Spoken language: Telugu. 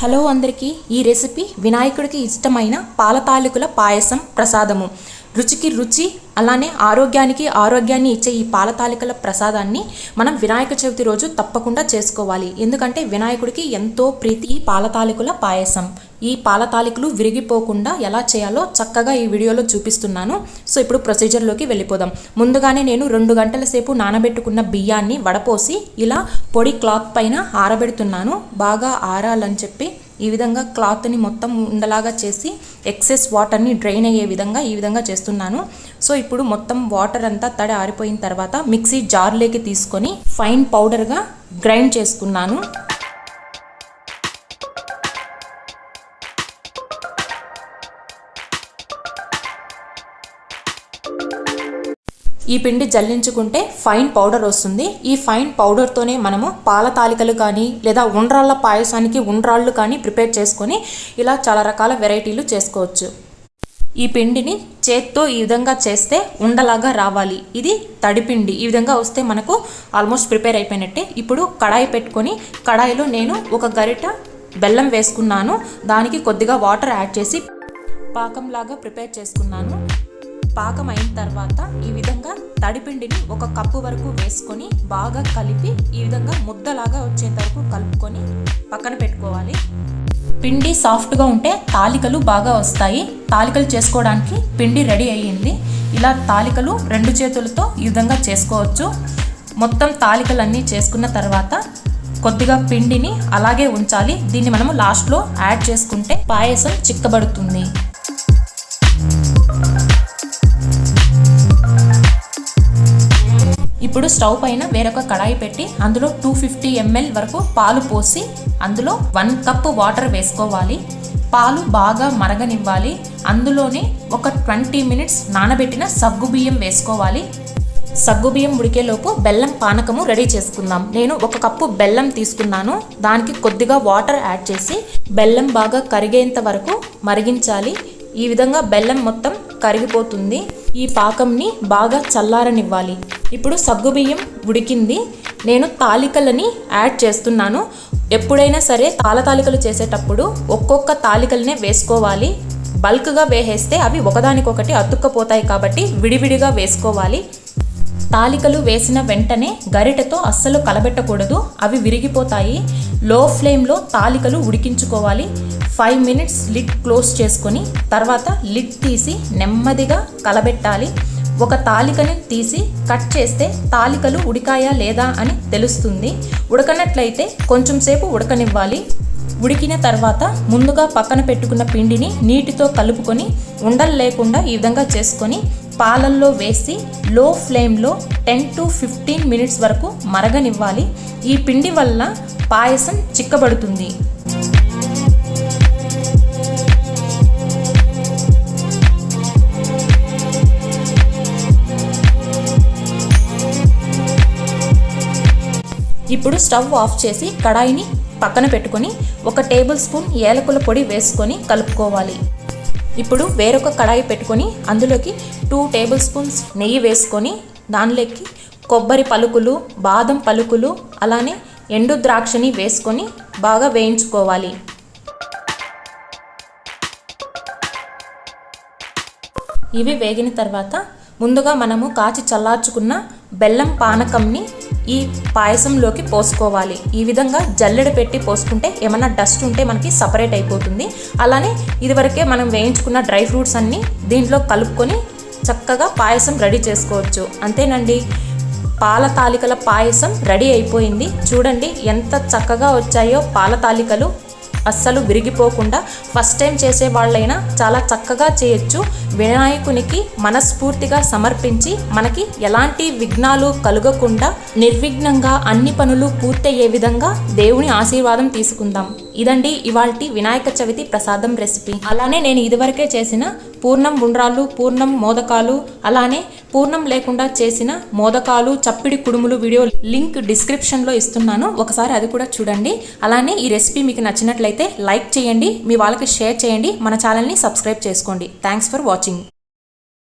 హలో అందరికీ. ఈ రెసిపీ వినాయకుడికి ఇష్టమైన పాల తాలూకుల పాయసం ప్రసాదము. రుచికి రుచి అలానే ఆరోగ్యానికి ఆరోగ్యాన్ని ఇచ్చే ఈ పాల తాలికల ప్రసాదాన్ని మనం వినాయక చవితి రోజు తప్పకుండా చేసుకోవాలి. ఎందుకంటే వినాయకుడికి ఎంతో ప్రీతి ఈ పాల తాలికల పాయసం. ఈ పాల తాలికలు విరిగిపోకుండా ఎలా చేయాలో చక్కగా ఈ వీడియోలో చూపిస్తున్నాను. సో ఇప్పుడు ప్రొసీజర్లోకి వెళ్ళిపోదాం. ముందుగానే నేను రెండు గంటల సేపు నానబెట్టుకున్న బియ్యాన్ని వడపోసి ఇలా పొడి క్లాత్ పైన ఆరబెడుతున్నాను. బాగా ఆరాలని చెప్పి ఈ విధంగా క్లాత్ని మొత్తం ఉండలాగా చేసి ఎక్సెస్ వాటర్ని డ్రైన్ అయ్యే విధంగా ఈ విధంగా చేస్తున్నాను. సో ఇప్పుడు మొత్తం వాటర్ అంతా తడి ఆరిపోయిన తర్వాత మిక్సీ జార్లోకి తీసుకొని ఫైన్ పౌడర్గా గ్రైండ్ చేసుకున్నాను. ఈ పిండి జల్లించుకుంటే ఫైన్ పౌడర్ వస్తుంది. ఈ ఫైన్ పౌడర్తోనే మనము పాల తాలికలు కానీ లేదా ఉండ్రాళ్ళ పాయసానికి ఉండ్రాళ్ళు కానీ ప్రిపేర్ చేసుకొని ఇలా చాలా రకాల వెరైటీలు చేసుకోవచ్చు. ఈ పిండిని చేత్తో ఈ విధంగా చేస్తే ఉండలాగా రావాలి. ఇది తడిపిండి ఈ విధంగా వస్తే మనకు ఆల్మోస్ట్ ప్రిపేర్ అయిపోయినట్టే. ఇప్పుడు కడాయి పెట్టుకొని కడాయిలో నేను ఒక గరిట బెల్లం వేసుకున్నాను. దానికి కొద్దిగా వాటర్ యాడ్ చేసి పాకంలాగా ప్రిపేర్ చేసుకున్నాను. పాకం అయిన తర్వాత ఈ విధంగా తడిపిండిని ఒక కప్పు వరకు వేసుకొని బాగా కలిపి ఈ విధంగా ముద్దలాగా వచ్చేంత వరకు కలుపుకొని పక్కన పెట్టుకోవాలి. పిండి సాఫ్ట్గా ఉంటే తాలికలు బాగా వస్తాయి. తాలికలు చేసుకోవడానికి పిండి రెడీ అయ్యింది. ఇలా తాలికలు రెండు చేతులతో ఈ విధంగా చేసుకోవచ్చు. మొత్తం తాలికలన్నీ చేసుకున్న తర్వాత కొద్దిగా పిండిని అలాగే ఉంచాలి. దీన్ని మనము లాస్ట్లో యాడ్ చేసుకుంటే పాయసం చిక్కబడుతుంది. ఇప్పుడు స్టవ్ పైన వేరొక కడాయి పెట్టి అందులో టూ ఫిఫ్టీ ఎంఎల్ వరకు పాలు పోసి అందులో వన్ కప్ వాటర్ వేసుకోవాలి. పాలు బాగా మరగనివ్వాలి. అందులోనే ఒక ట్వంటీ మినిట్స్ నానబెట్టిన సగ్గు బియ్యం వేసుకోవాలి. సగ్గుబియ్యం ఉడికేలోపు బెల్లం పానకము రెడీ చేసుకుందాం. నేను ఒక కప్పు బెల్లం తీసుకున్నాను. దానికి కొద్దిగా వాటర్ యాడ్ చేసి బెల్లం బాగా కరిగేంత వరకు మరిగించాలి. ఈ విధంగా బెల్లం మొత్తం కరిగిపోతుంది. ఈ పాకంని బాగా చల్లారనివ్వాలి. ఇప్పుడు సగ్గు బియ్యం ఉడికింది. నేను తాలికలని యాడ్ చేస్తున్నాను. ఎప్పుడైనా సరే తాళ తాలికలు చేసేటప్పుడు ఒక్కొక్క తాలికలనే వేసుకోవాలి. బల్క్గా వేసేస్తే అవి ఒకదానికొకటి అతుక్కపోతాయి కాబట్టి విడివిడిగా వేసుకోవాలి. తాలికలు వేసిన వెంటనే గరిటెతో అస్సలు కలబెట్టకూడదు. అవి విరిగిపోతాయి. లో ఫ్లేమ్లో తాలికలు ఉడికించుకోవాలి. ఫైవ్ మినిట్స్ లిడ్ క్లోజ్ చేసుకొని తర్వాత లిడ్ తీసి నెమ్మదిగా కలబెట్టాలి. ఒక తాలికని తీసి కట్ చేస్తే తాలికలు ఉడికాయా లేదా అని తెలుస్తుంది. ఉడకనట్లయితే కొంచెం సేపు ఉడకనివ్వాలి. ఉడికిన తర్వాత ముందుగా పక్కన పెట్టుకున్న పిండిని నీటితో కలుపుకొని ఉండలు లేకుండా ఈ విధంగా చేసుకొని పాలల్లో వేసి లో ఫ్లేమ్లో టెన్ టు ఫిఫ్టీన్ మినిట్స్ వరకు మరగనివ్వాలి. ఈ పిండి వల్ల పాయసం చిక్కబడుతుంది. ఇప్పుడు స్టవ్ ఆఫ్ చేసి కడాయిని పక్కన పెట్టుకొని ఒక టేబుల్ స్పూన్ ఏలకుల పొడి వేసుకొని కలుపుకోవాలి. ఇప్పుడు వేరొక కడాయి పెట్టుకొని అందులోకి టూ టేబుల్ స్పూన్స్ నెయ్యి వేసుకొని దానిలోకి కొబ్బరి పలుకులు బాదం పలుకులు అలానే ఎండు ద్రాక్షని వేసుకొని బాగా వేయించుకోవాలి. ఇవి వేగిన తర్వాత ముందుగా మనము కాచి చల్లార్చుకున్న బెల్లం పానకంని ఈ పాయసంలోకి పోసుకోవాలి. ఈ విధంగా జల్లెడ పెట్టి పోసుకుంటే ఏమన్నా డస్ట్ ఉంటే మనకి సపరేట్ అయిపోతుంది. అలానే ఇదివరకే మనం వేయించుకున్న డ్రై ఫ్రూట్స్ అన్నీ దీంట్లో కలుపుకొని చక్కగా పాయసం రెడీ చేసుకోవచ్చు. అంతేనండి. పాల తాలికల పాయసం రెడీ అయిపోయింది. చూడండి ఎంత చక్కగా వచ్చాయో పాల తాలికలు అస్సలు విరిగిపోకుండా ఫస్ట్ టైం చేసే వాళ్ళైనా చాలా చక్కగా చేయొచ్చు. వినాయకునికి మనస్ఫూర్తిగా సమర్పించి మనకి ఎలాంటి విఘ్నాలు కలగకుండా నిర్విఘ్నంగా అన్ని పనులు పూర్తయ్యే విధంగా దేవుని ఆశీర్వాదం తీసుకుందాం. ఇదండి ఇవాళ వినాయక చవితి ప్రసాదం రెసిపీ. అలానే నేను ఇదివరకే చేసిన పూర్ణం గుండ్రాలు పూర్ణం మోదకాలు అలానే పూర్ణం లేకుండా చేసిన మోదకాలు చప్పిడి కుడుములు వీడియో లింక్ డిస్క్రిప్షన్లో ఇస్తున్నాను. ఒకసారి అది కూడా చూడండి. అలానే ఈ రెసిపీ మీకు నచ్చినట్లయితే లైక్ చేయండి మీ వాళ్ళకి షేర్ చేయండి మన ఛానల్ని సబ్స్క్రైబ్ చేసుకోండి. Thanks for watching.